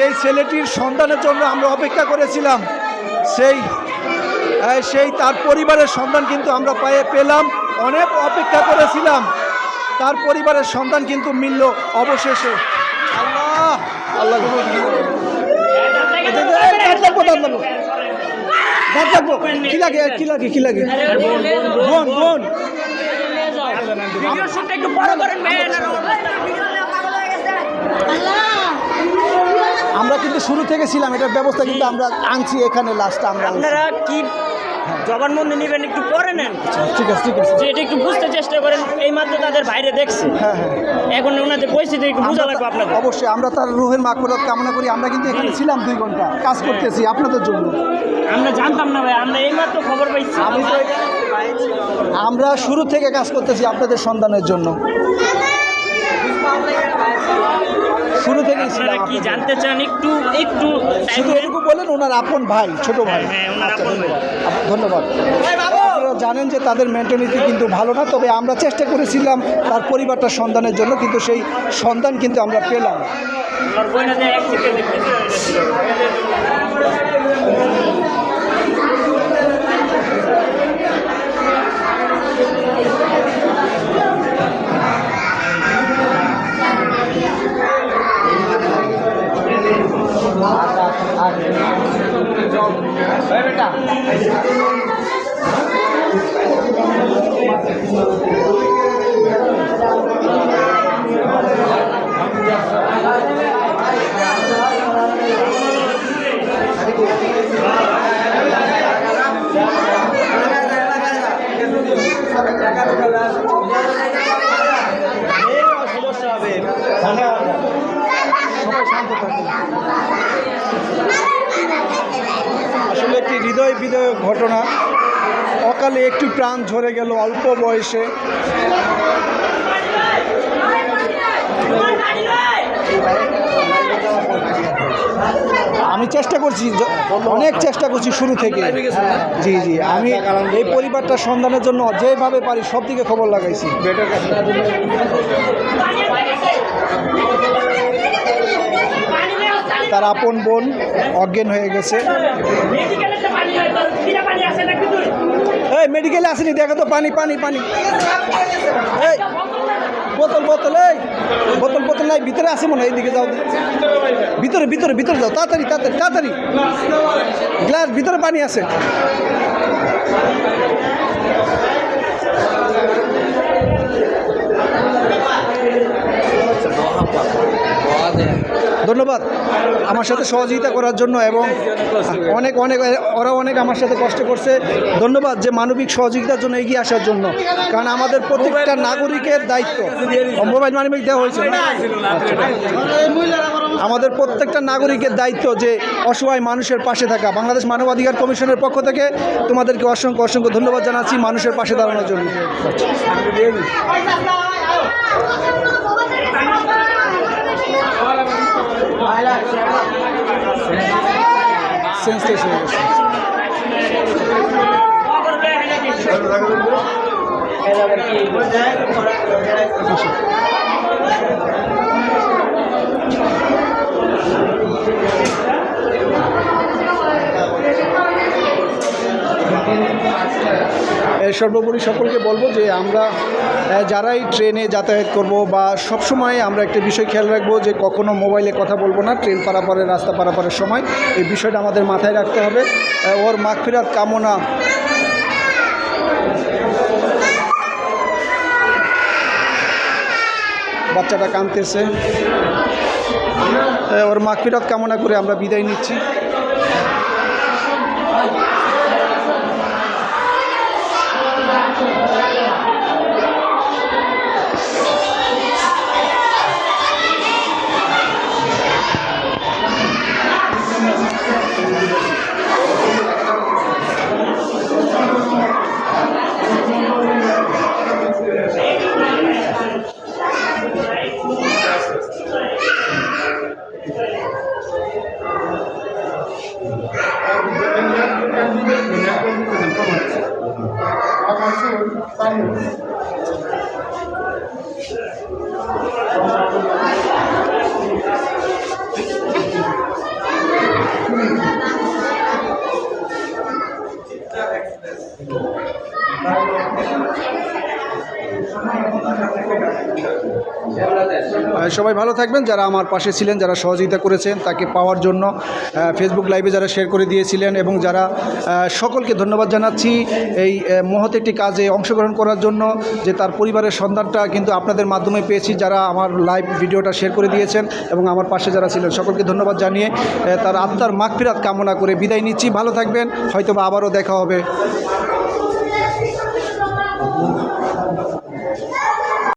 যেই ছেলেটির সন্তানের জন্য আমরা অপেক্ষা করেছিলাম সেই সেই তার পরিবারের সন্তান কিন্তু আমরা পায়ে পেলাম অনেক অপেক্ষা করেছিলাম। তার পরিবারের সন্তান কিন্তু মিলল অবশেষে। আল্লাহ! আল্লাহ। কি লাগে কি লাগে কি লাগে? বোন বোন। একটু বড় করেন ম্যান আমরা কিন্তু শুরু থেকে ছিলাম এটার ব্যবস্থা কিন্তু আমরা আনছি এখানে লাস্টে আমরা আপনারা কি জবানবন্দি নেবেন একটু পরে নেন? ঠিক আছে ঠিক আছে। এটা একটু বুঝতে চেষ্টা করেন এই মাত্র তাদের বাইরে দেখছে। হ্যাঁ হ্যাঁ এখন ওনাদের পরিস্থিতি একটু বোঝা লাগবে আপনাদের। অবশ্যই আমরা তার রুহের মাকফরত কামনা করি আমরা কিন্তু এখানে ছিলাম দুই ঘণ্টা কাজ করতেছি আপনাদের জন্য। আমরা জানতাম না ভাই আমরা এই মাত্র খবর পাইছি। আমি তো আমরা শুরু থেকে কাজ করতেছি আপনাদের সন্তানের জন্য। শুরু থেকে আপনারা কি জানতে চান একটু একটু শুধু। এটুকু বলেন ওনার আপন ভাই ছোট ভাই। হ্যাঁ, ওনার আচ্ছা। ধন্যবাদ। জানেন যে তাদের মেন্টালিটি কিন্তু ভালো না তবে আমরা চেষ্টা করেছিলাম তার পরিবারটা সন্ধানের জন্য কিন্তু সেই সন্ধান কিন্তু আমরা পেলাম बेटा একটি হৃদয় বিদয় ঘটনা। অকালে একটু প্রাণ ঝরে গেল অল্প বয়সে। আমি চেষ্টা করছি অনেক চেষ্টা করছি শুরু থেকে। জি জি, আমি এই পরিবারটার সন্ধানের জন্য যেভাবে পারি সব দিকে খবর লাগাইছি। তার আপন বোন অজ্ঞান হয়ে গেছে। এই মেডিকেলে আসেনি, দেখো তো, পানি পানি পানি। এই, বোতল বোতল, এই, বোতল বোতল নাই, ভিতরে আছে মনে হয়, এইদিকে যাও। ভিতরে ভিতরে ভিতরে যাও, তাড়াতাড়ি তাড়াতাড়ি তাড়াতাড়ি। গ্লাস, ভিতরে পানি আছে। ধন্যবাদ আমার সাথে সহযোগিতা করার জন্য এবং অনেক অনেক ওরা অনেক আমার সাথে কষ্ট করছে। ধন্যবাদ যে মানবিক সহযোগিতার জন্য এগিয়ে আসার জন্য। কারণ আমাদের প্রত্যেকটা নাগরিকের দায়িত্ব। মোবাইল মানবিক দেওয়া হয়েছে আচ্ছা। আমাদের প্রত্যেকটা নাগরিকের দায়িত্ব যে অসহায় মানুষের পাশে থাকা। বাংলাদেশ মানবাধিকার কমিশনের পক্ষ থেকে তোমাদেরকে অসংখ্য অসংখ্য ধন্যবাদ জানাচ্ছি মানুষের পাশে দাঁড়ানোর জন্য। সেন্সলেস হয়ে গেছে খবর সর্বোপরি সকলকে বলব যে আমরা যারাই ট্রেনে যাতায়াত করব বা সব সময় আমরা একটা বিষয় খেয়াল রাখব যে কখনো মোবাইলে কথা বলব না, ট্রেন পারাপারের, রাস্তা পারাপারের সময়। এই বিষয়টা আমাদের মাথায় রাখতে হবে। ওর মাগফিরাত কামনা। বাচ্চাটা কাঁদতেছে। ওর মাগফিরাত কামনা করে আমরা বিদায় নিচ্ছি। পাইনি সবাই ভালো থাকবেন। যারা আমার পাশে ছিলেন, যারা সহযোগিতা করেছেন, তাকে পাওয়ার জন্য ফেসবুক লাইভে যারা শেয়ার করে দিয়েছিলেন এবং যারা সকলকে ধন্যবাদ জানাচ্ছি এই মহৎ একটি কাজে অংশগ্রহণ করার জন্য যে তার পরিবারের সন্ধানটা কিন্তু আপনাদের মাধ্যমে পেয়েছি, যারা আমার লাইভ ভিডিওটা শেয়ার করে দিয়েছেন এবং আমার পাশে যারা ছিলেন। সকলকে ধন্যবাদ জানিয়ে তার আত্মার মাগফিরাত কামনা করে বিদায় নিচ্ছি। ভালো থাকবেন হয়তো আবারও দেখা হবে।